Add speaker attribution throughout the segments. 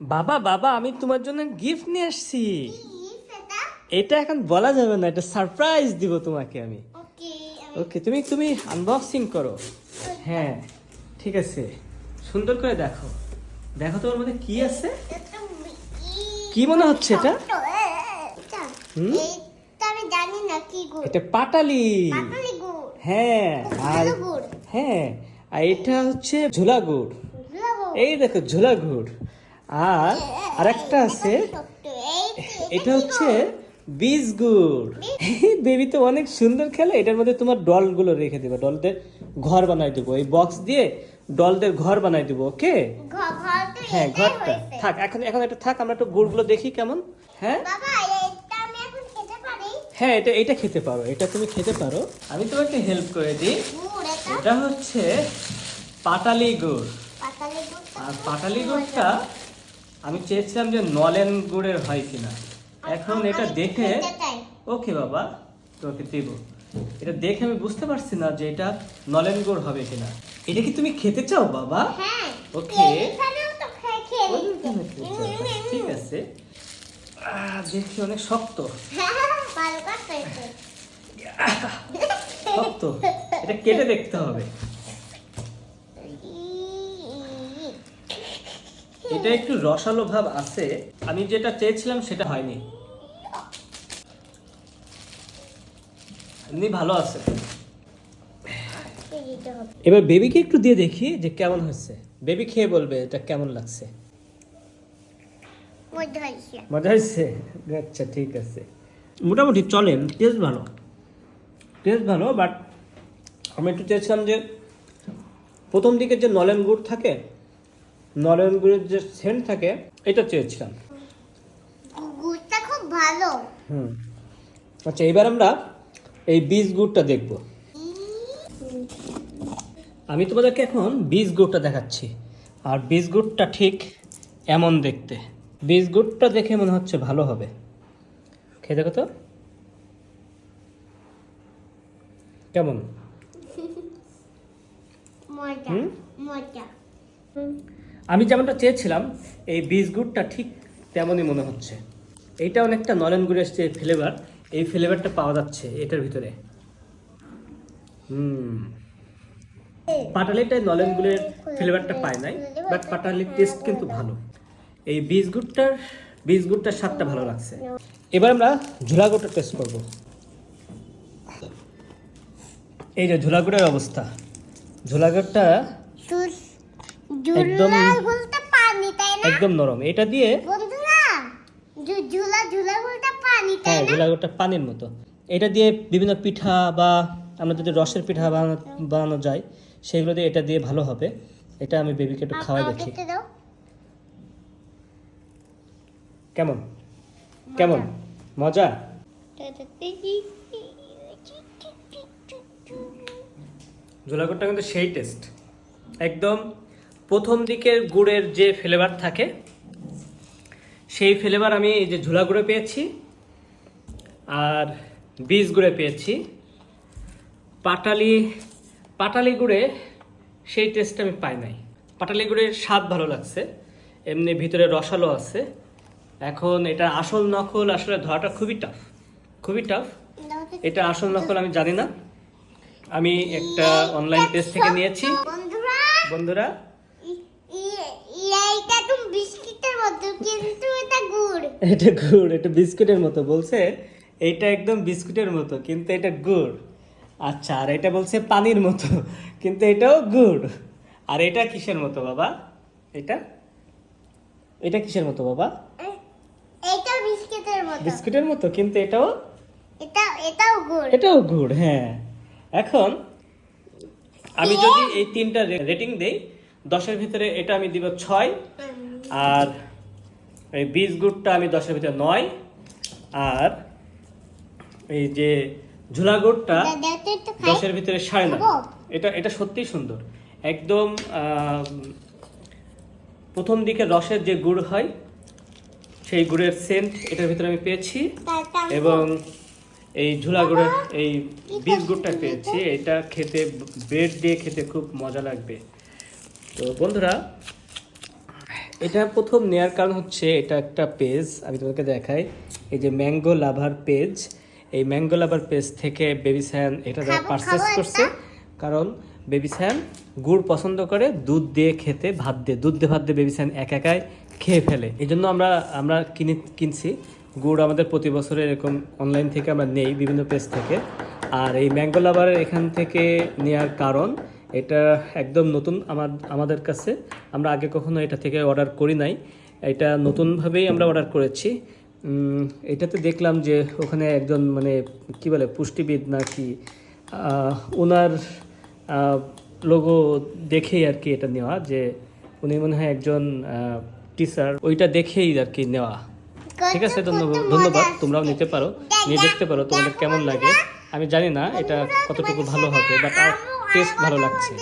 Speaker 1: বাবা বাবা আমি তোমার জন্য গিফট নিয়ে আসছি। এটা এখন বলা যাবে না এটা সারপ্রাইজ দিব তোমাকে আমি।
Speaker 2: ওকে
Speaker 1: তুমি তুমি আনবক্সিং করো। হ্যাঁ ঠিক আছে। সুন্দর করে দেখো। দেখো তোমার মধ্যে কি আছে? কি মনে হচ্ছে এটা? হুম?
Speaker 2: এটা
Speaker 1: পাটালি। হ্যাঁ আর হ্যাঁ আর এটা হচ্ছে ঝোলা গুড়। এই দেখো ঝোলা গুড়। আর আরেকটা আছে। এটা হচ্ছে বীজ গুড় বেবি তো অনেক সুন্দর খেলে, এটার মধ্যে তোমার ডলগুলো রেখে দেবে ডলদের ঘর বানাই দেবো। এই বক্স দিয়ে ডলদের ঘর বানাই দেবো, ওকে? হ্যাঁ ঘরটা। থাক, এখন এখন এটা থাক, আমরা একটু গুড়গুলো দেখি কেমন। হ্যাঁ? হ্যাঁ এটা এটা খেতে পারো, এটা তুমি খেতে পারো। আমি তোমাকে হেল্প করে দিই।
Speaker 2: এটা
Speaker 1: হচ্ছে পাটালি গুড়। আর পাটালি। গুড়টা আমি চেয়েছিলাম যে নলেন গুড়ের হয় কিনা। এখন এটা দেখে ওকে বাবা তোকে দেবো। এটা দেখে আমি বুঝতে পারছি না যে এটা নলেন গুড় হবে কিনা। এটা কি তুমি খেতে চাও বাবা?
Speaker 2: হ্যাঁ
Speaker 1: চাও। ঠিক আছে। দেখি অনেক শক্ত। শক্ত। এটা কেটে দেখতে হবে। এটা একটু রসালো ভাব আছে। আমি যেটা চেয়েছিলাম সেটা হয়নি। এমনি ভালো আছে। এবার বেবিকে একটু দিয়ে দেখি যে কেমন হয়েছে। বেবি খেয়ে বলবে এটা কেমন লাগছে।
Speaker 2: মজা হয়েছে।
Speaker 1: আচ্ছা ঠিক আছে। মোটামুটি চলে টেস্ট ভালো। টেস্ট ভালো বাট আমি একটু চেয়েছিলাম যে প্রথম দিকে যে নলেন গুড় থাকে নলেন গুড়ের যে সেন্ট থাকে এটা চেয়েছিলাম।
Speaker 2: গুড়টা খুব ভালো।
Speaker 1: হুম। আচ্ছা এবার আমরা এই বীজ গুড়টা দেখব। আমি তোমাদেরকে এখন বীজ গুড়টা দেখাচ্ছি। আর বীজ গুড়টা ঠিক এমন দেখতে। বীজ গুড়টা দেখে মনে হচ্ছে ভালো হবে। খেয়ে দেখো তো। কেমন?
Speaker 2: মজা
Speaker 1: হুম?
Speaker 2: মজা।
Speaker 1: আমি যেমনটা চেয়েছিলাম, এই গুড়টা ঠিক তেমনই মনে হচ্ছে। এইটা অনেকটা নলেন গুড়ের যে ফ্লেভার এই ফ্লেভারটা পাওয়া যাচ্ছে এটার ভিতরে। হুম। পাটালিটাই নলেন গুড়ের ফ্লেভারটা পায় নাই বাট পাটালির টেস্ট কিন্তু ভালো। এই গুড়টার গুড়টার স্বাদটা ভালো লাগছে। এবার আমরা ঝোলা গুড়টা টেস্ট করব। এই যে ঝোলা গুড়ের অবস্থা। ঝোলা গুড়টা
Speaker 2: সুস-
Speaker 1: একদম-
Speaker 2: পানি তাই না?
Speaker 1: একদম নরম। এটা দিয়ে
Speaker 2: বন্ধুরা ঝুলা ঝুলা বলতে পানি তাই
Speaker 1: হ্যাঁ
Speaker 2: না?
Speaker 1: ঝোলাগুড়টা পানির মতো। এটা দিয়ে বিভিন্ন পিঠা বা আমরা যদি রসের পিঠা বানানো বানানো যায় সেগুলো দিয়ে এটা দিয়ে ভালো হবে। এটা আমি বেবিকে একটু খাওয়াই দেখি। কেমন? কেমন? মজা? ঝোলাগুড়টা কিন্তু সেই টেস্ট একদম প্রথম দিকের গুড়ের যে ফ্লেভার থাকে সেই ফ্লেভার আমি এই যে ঝোলা গুঁড়ে পেয়েছি আর বীজ গুঁড়ে পেয়েছি। পাটালি পাটালি গুঁড়ে সেই টেস্ট আমি পাই নাই। পাটালি গুঁড়ের স্বাদ ভালো লাগছে এমনি ভিতরে রসালো আছে। এখন এটা আসল নকল আসলে ধরাটা খুবই টাফ খুবই টাফ এটা আসল নকল আমি জানি না। আমি একটা অনলাইন পেজ থেকে নিয়েছি।
Speaker 2: বন্ধুরা এইটা তো বিস্কিটের মতো কিন্তু এটা গুড়।
Speaker 1: এটা গুড় এটা বিস্কুটের মতো বলছে। এইটা একদম বিস্কুটের মতো কিন্তু এটা গুড়। আচ্ছা আর এটা বলছে পানির মতো কিন্তু এটাও গুড়। আর এটা কিসের মতো বাবা? এটা? এটা কিসের মতো বাবা?
Speaker 2: এ- এইটা বিস্কিটের মতো।
Speaker 1: বিস্কুটের মতো কিন্তু এটাও?
Speaker 2: এটা এটাও গুড়।
Speaker 1: এটাও গুড় হ্যাঁ। এখন আমি যদি এই তিনটা রেটিং দেই দশের ভিতরে এটা আমি দিব ছয়, আর এই বীজ গুড়টা আমি দশের ভিতরে নয়, আর এই যে ঝোলা গুড়টা দশের ভিতরে সাড়ে নয়। এটা এটা সত্যিই সুন্দর। একদম প্রথম দিকে রসের যে গুড় হয়, সেই গুড়ের সেন্ট এটার ভিতরে আমি পেয়েছি, এবং এই ঝোলা গুড়ের, এই বীজ গুড়টা পেয়েছি। এটা খেতে, ব্রেড দিয়ে খেতে খুব মজা লাগবে। তো বন্ধুরা এটা প্রথম নেয়ার কারণ হচ্ছে এটা একটা পেজ আমি তোমাকে দেখাই। এই যে ম্যাঙ্গো লাভার পেজ এই ম্যাঙ্গো লাভার পেজ থেকে বেবি স্যান এটা
Speaker 2: খাব,
Speaker 1: পারচেস করছে। কারণ বেবি স্যান গুড় পছন্দ করে দুধ দিয়ে খেতে ভাত দিয়ে দুধ দিয়ে ভাত দিয়ে বেবি স্যান এক একাই খেয়ে ফেলে। এই জন্য আমরা আমরা কিনে কিনছি। গুড় আমাদের প্রতি বছর এরকম অনলাইন থেকে আমরা নেই বিভিন্ন পেজ থেকে। আর এই ম্যাঙ্গো লাভারের এখান থেকে নেওয়ার কারণ এটা একদম নতুন আমার আমাদের কাছে। আমরা আগে কখনো এটা থেকে অর্ডার করি নাই। এটা নতুনভাবেই আমরা অর্ডার করেছি। এটাতে দেখলাম যে ওখানে একজন মানে কি বলে পুষ্টিবিদ নাকি আহ, ওনার লোগো দেখেই আর কি এটা নেওয়া যে উনি মনে হয় একজন টিচার ওইটা দেখেই আর কি নেওয়া। ঠিক আছে ধন্যবাদ ধন্যবাদ। তোমরাও নিতে পারো। নিয়ে দেখতে পারো তোমাদের কেমন লাগে। আমি জানি না এটা কতটুকু ভালো হবে বাট টেস্ট ভালো লাগছে।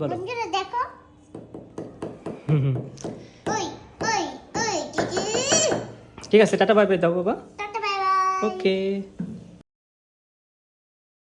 Speaker 1: বলো।
Speaker 2: দেখো।
Speaker 1: ঠিক আছে টাটা বাই বাই দাও বাবা। ওকে।